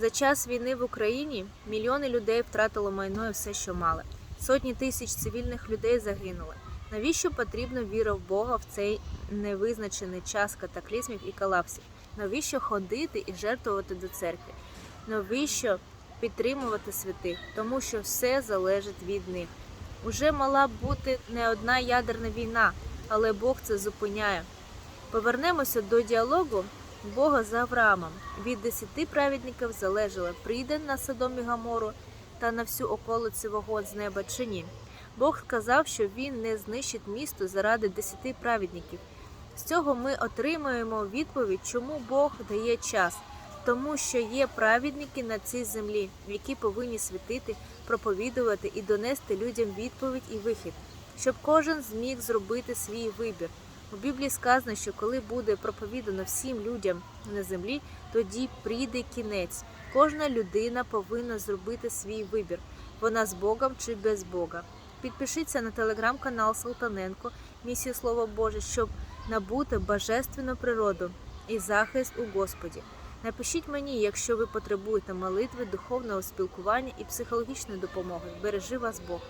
За час війни в Україні мільйони людей втратило майно і все, що мали. Сотні тисяч цивільних людей загинули. Навіщо потрібна віра в Бога в цей невизначений час катаклізмів і колапсів? Навіщо ходити і жертвувати до церкви? Навіщо підтримувати святих? Тому що все залежить від них. Уже мала бути не одна ядерна війна, але Бог це зупиняє. Повернемося до діалогу Бога з Авраамом. Від десяти праведників залежало, прийде на Содом і Гамору та на всю околицю вогонь з неба чи ні. Бог сказав, що він не знищить місто заради десяти праведників. З цього ми отримуємо відповідь, чому Бог дає час, тому що є праведники на цій землі, які повинні святити, проповідувати і донести людям відповідь і вихід, щоб кожен зміг зробити свій вибір. У Біблії сказано, що коли буде проповідано всім людям на землі, тоді прийде кінець. Кожна людина повинна зробити свій вибір. Вона з Богом чи без Бога. Підпишіться на телеграм-канал Салтаненко, місію Слово Боже, щоб набути божественну природу і захист у Господі. Напишіть мені, якщо ви потребуєте молитви, духовного спілкування і психологічної допомоги. Бережи вас Бог.